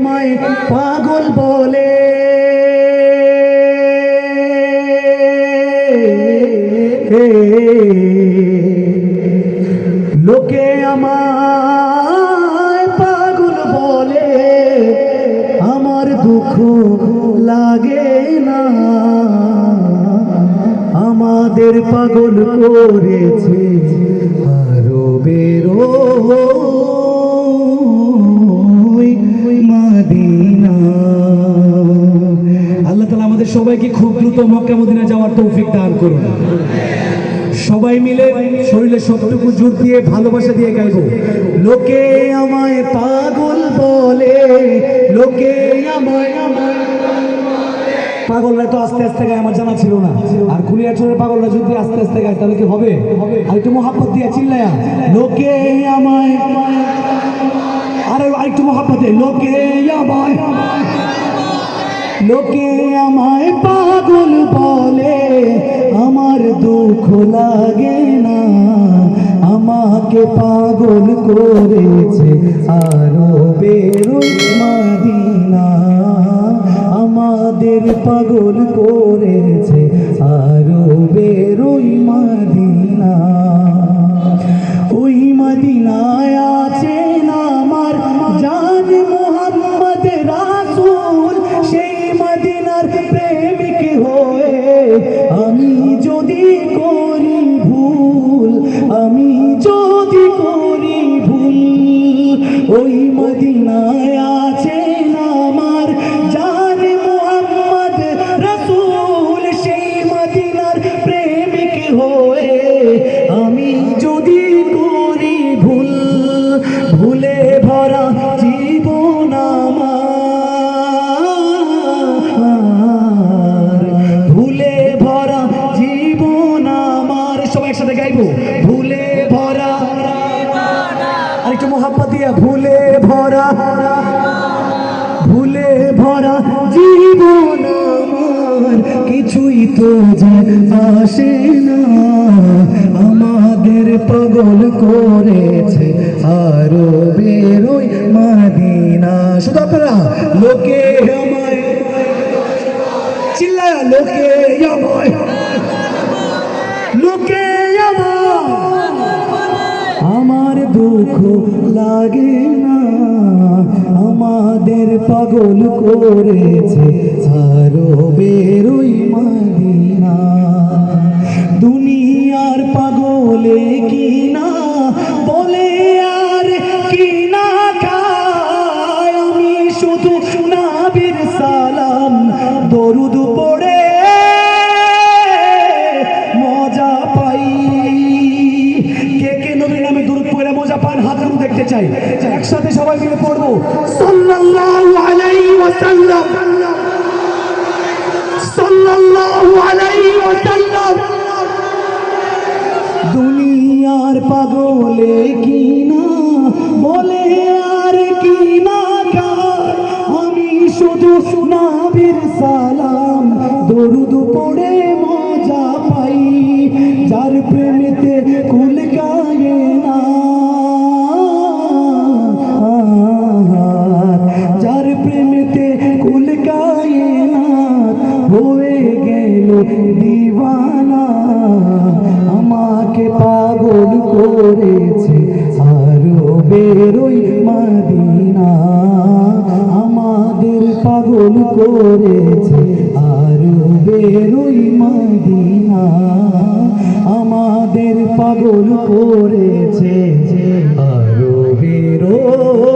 আমায় পাগল বলে। লোকে আমায় পাগল বলে। আমার দুঃখ লাগে না। আমাদের পাগল করেছে। আমাদের সবাইকে খুব দ্রুত মক্কা মদিনা যাওয়ার তৌফিক দান করুন। সবাই মিলে শরীরে সবটুকু জোর দিয়ে, ভালোবাসা দিয়ে গাইব। লোকে আমায় পাগল বলে, লোকে পাগলরা তো আস্তে আস্তে গায়ে, আমার জানা ছিল না। আর কুলিয়া চোরের পাগলরা যদি আস্তে আস্তে গায়, তাহলে কি হবে? আর একটু মোহাব্বত দিয়া, চিল্লায়া, লোকে আমায় আরে, আরেকটু মোহাব্বতে, লোকে আমায় লোকে আমায় পাগল বলে, আমার দুঃখ লাগে না। আমাকে পাগল করেছে আরও বেরোয় মাদিনা। আমাদের পাগল করেছে ভুলে ভরা ভুলে ভরা জীবন আমার। কিছুই তো যে আসে না। আমাদের পাগল করেছে আরও বেরোয় মাদিনা। শুধু আপনারা, লোকে দুঃখ লাগে না। আমাদের পাগল করেছে আরও বেরোই। চাই। একসাথে সবাই মিলে পড়ব। সাল্লাল্লাহু আলাইহি ওয়াসাল্লাম। সাল্লাল্লাহু আলাইহি ওয়াসাল্লাম। দুনিয়ার পাগলে কি না বলে আর কি না আমি শুধু নাবির সালাম দরুদ পড়ে মজা পাই। যার প্রেমেতে দিওয়ানা আমাকে পাগল করেছে আরও বেরোই মাদিনা আমাদের পাগল করেছে আরও বেরোই মাদিনা আমাদের পাগল করেছে আরও বেরোই